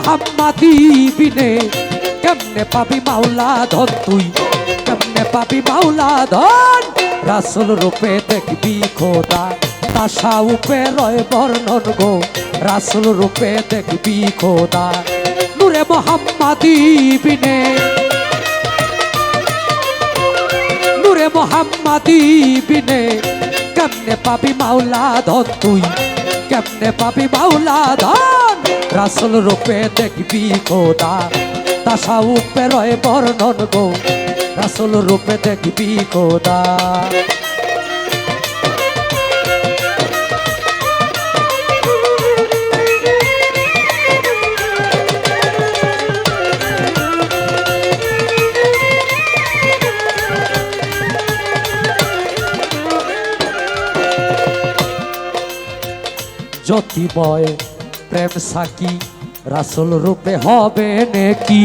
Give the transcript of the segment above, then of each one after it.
মোহাম্মাদি বিনে, কেমনে পাবি মাওলা ধন তুই? কেমনে পাবি মাওলা ধন রাসুল রূপে দেখবি খোদা, তাসা উপে রয় বর্ণন গো। রাসুল রূপে দেখবি খোদা, নূরে মোহাম্মাদি বিনে। নূরে মোহাম্মাদি বিনে, কেমনে পাবি মাওলা ধন তুই? কেমনে পাবি মাওলা ধন রাসুল রূপে দেখবি খোদা তাসা উপে রয় বর্ণন গো। রাসুল রূপে দেখবি খোদা। জ্যোতিময় প্রেম সাকি, রাসুল রূপে হবে নেকি?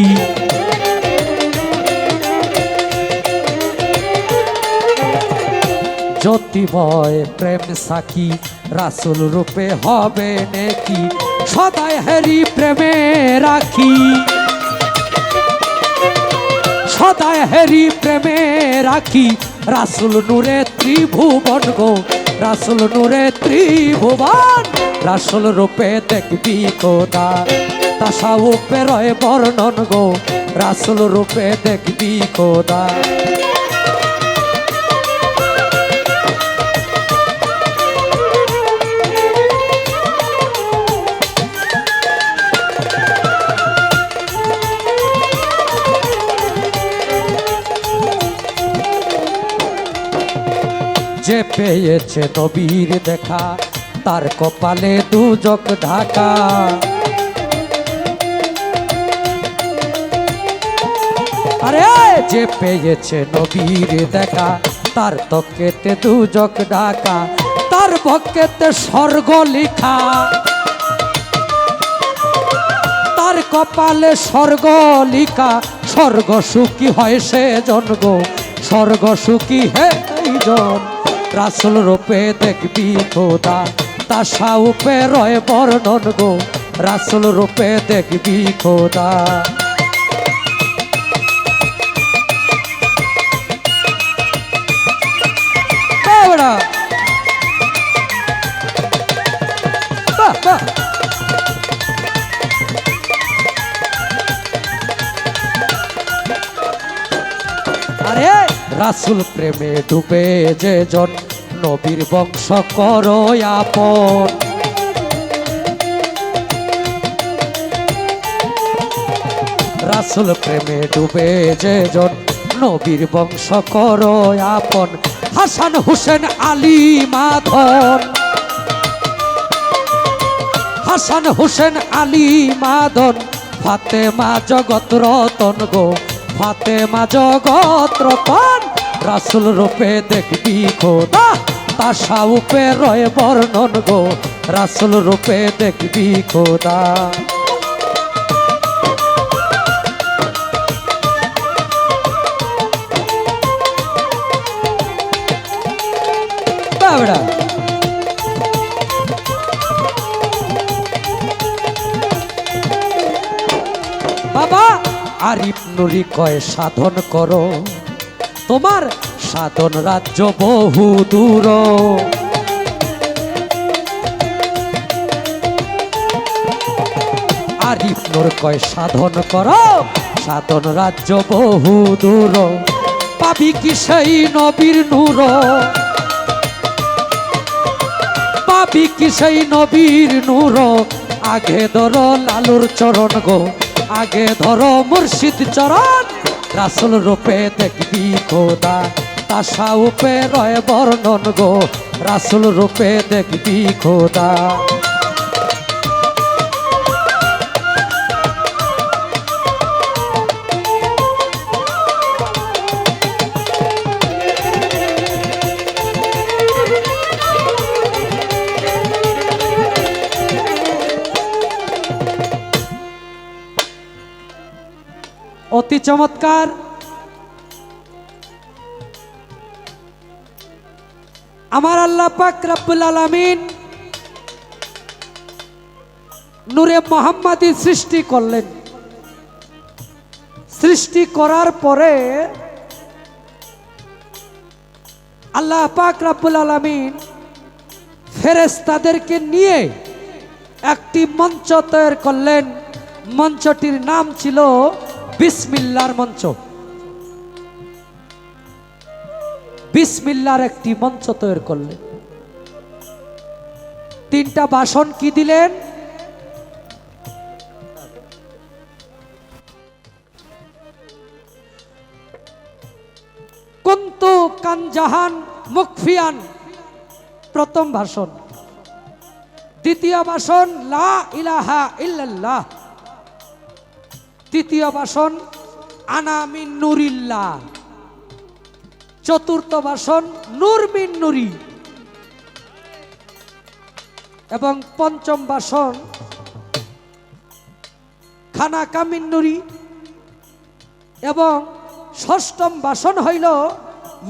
জ্যোতিময় প্রেম সাকি, রাসুল রূপে হবে নেকি? সদায় হেরি প্রেমে রাখি। সদায় হেরি প্রেমে রাখি। রাসুল নূরে ত্রিভুবন গো রাসুল নূরে ত্রিভুবান, রাসুল রূপে দেখবি কোদা তাসা উপে রয় বর্ণন গো, রাসুল রূপে দেখবি কোদা পেয়েছে নবীর দেখা, তার কপালে দুজক ঢাকা। আরে যে পেয়েছে নবীর দেখা, তার তকেতে দুজক ঢাকা, তার বকেতে স্বর্গ লিখা। তার কপালে স্বর্গ লিখা, স্বর্গ সুখী হয় সে জন্ম স্বর্গ সুখী হে এই জন। রাসুল রূপে দেখবি খোদা তাসা উপে রয় বর্ণন গো। রাসুল রূপে দেখবি খোদা। আরে! রাসুল প্রেমে ডুবে যে জন, নবীর বংশ করো আপন। রাসুল প্রেমে ডুবে যে জন, নবীর বংশ করো আপন। হাসান হুসেন আলী মাধন। হাসান হুসেন আলী মাদন ফাতেমা জগৎ রতন গো। ফাতেমা জগৎ রতন, রাসুল রূপে দেখবি খোদা তাসা উপে রয় বর্ণন গো, রাসুল রূপে দেখবি খোদা। বাবা! আরিফ নুরি কয়, সাধন করো। তোমার সাধন রাজ্য বহু দূর। আরিফ নুর কয়, সাধন করো, সাধন রাজ্য বহু দূর। পাবি কি সেই নবীর নূর? পাবি কি সেই নবীর নূর? আগে ধরো লালুর চরণ গো। আগে ধরো মুর্শিদ চরণ, রাসুল রূপে দেখবি খোদা। তাসা উপে রয় বর্ণন গো, রাসুল রূপে দেখবি খোদা। চমৎকার। আমার আল্লাহ পাক রব্বুল আলামিন নূরে মোহাম্মদী সৃষ্টি করলেন। সৃষ্টি করার পরে আল্লাহ পাক রাব্বুল আলামিন ফেরেশতাদেরকে নিয়ে একটি মঞ্চ তৈরি করলেন। মঞ্চটির নাম ছিল বিসমিল্লার মঞ্চ। বিসমিল্লার একটি মঞ্চ তৈরি করলেন। তিনটা বাসন কি দিলেন? কুন্তু কানজাহান মুখফিয়ান প্রথম ভাষণ। দ্বিতীয় ভাষণ, লা ইলাহা ইল্লাল্লাহ। তৃতীয় ভাষণ আনামিন নুরিল্লা চতুর্থ ভাষণ, নূর নুরি। এবং পঞ্চম ভাষণ, খানা কামিন নুরি। এবং ষষ্ঠম ভাষণ হইল,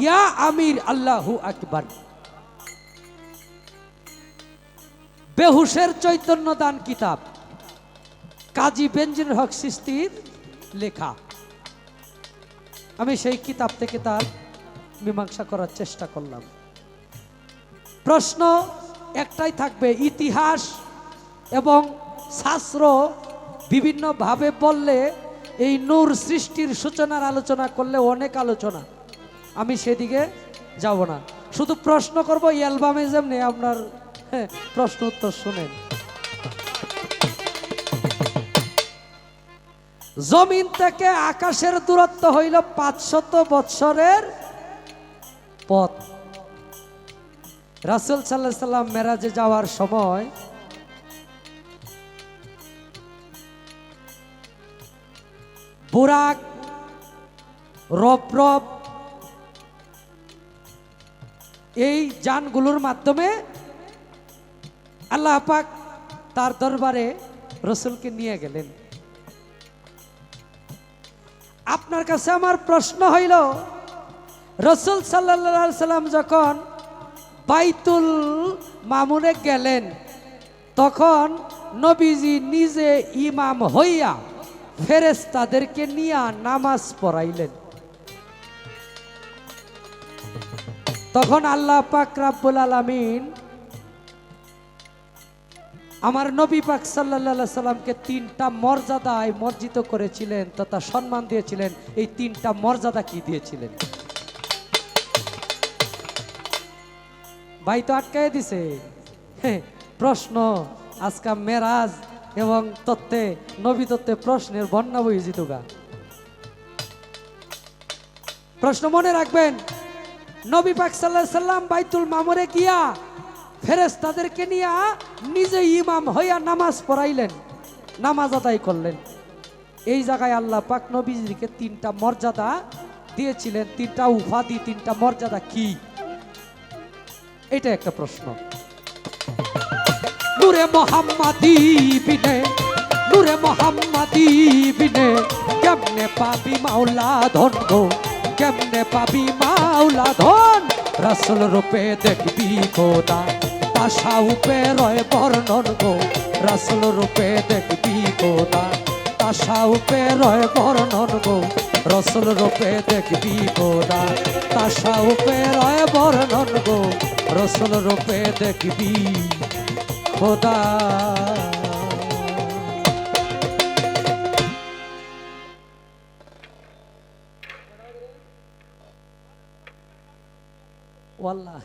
ইয়া আমির আল্লাহু আকবার। বেহুশের চৈতন্য দান কিতাব। কাজী বেঞ্জির হক সিস্তির লেখা। আমি সেই কিতাব থেকে তার মীমাংসা করার চেষ্টা করলাম। প্রশ্ন একটাই থাকবে ইতিহাস এবং শাস্ত্র বিভিন্নভাবে বললে এই নূর সৃষ্টির সূচনার আলোচনা করলে অনেক আলোচনা। আমি সেদিকে যাব না। শুধু প্রশ্ন করব অ্যালবামে যেমনি আপনার হ্যাঁ, প্রশ্ন উত্তর শুনেন। জমিন থেকে আকাশের দূরত্ব হইল পাঁচশত বৎসরের পথ। রাসুল সাল্লাহ সাল্লাম মেরাজে যাওয়ার সময় বুরাক রপ এই যানগুলোর মাধ্যমে আল্লাহ পাক তার দরবারে রসুলকে নিয়ে গেলেন। আপনার কাছে আমার প্রশ্ন হইল, রসুল সাল্লা সাল্লাম যখন বাইতুল মামুনে গেলেন, তখন নবীজি নিজে ইমাম হইয়া ফেরেস্তাদেরকে নিয়া নামাজ পড়াইলেন। তখন আল্লাহ পাক রাব্বুল আলামিন আমার নবী পাক সাল্লাল্লাহু সাল্লামকে তিনটা মর্যাদায় মর্জিত করেছিলেন তথা সম্মান দিয়েছিলেন। এই তিনটা মর্যাদা কি দিয়েছিলেন? ভাই তো আটকায় দিছে। প্রশ্ন, আজকা মেরাজ এবং তত্ত্বে, নবী তত্ত্বে প্রশ্নের বন্যা বই জিতুগা প্রশ্ন মনে রাখবেন, নবী পাক সাল্লাহ সাল্লাম বাইতুল মামরে গিয়া ফেরেস তাদেরকে নিয়া নিজে ইমাম হইয়া নামাজ পড়াইলেন, নামাজ আদায় করলেন। এই জায়গায় আল্লাহ পাক নবীজিকে তিনটা মর্যাদা দিয়েছিলেন। তিনটা উপাধি, তিনটা মর্যাদা কি? এটা একটা প্রশ্ন। নূরে মোহাম্মদি বিনে, নূরে মোহাম্মদি বিনে, কেমনে পাবি মাওলা ধন গো কেমনে পাবি মাওলা ধন? রাসুল রূপে দেখবি খোদা। পাশা উপে রয় বর্ণন গো। রাসুল রূপে দেখবি খোদা। তাসা উপে রয় বর্ণন গো। রসুল রূপে দেখবি খোদা। তাসা উপে রয় বর্ণন গো। রসুল রূপে দেখবি খোদা। والله.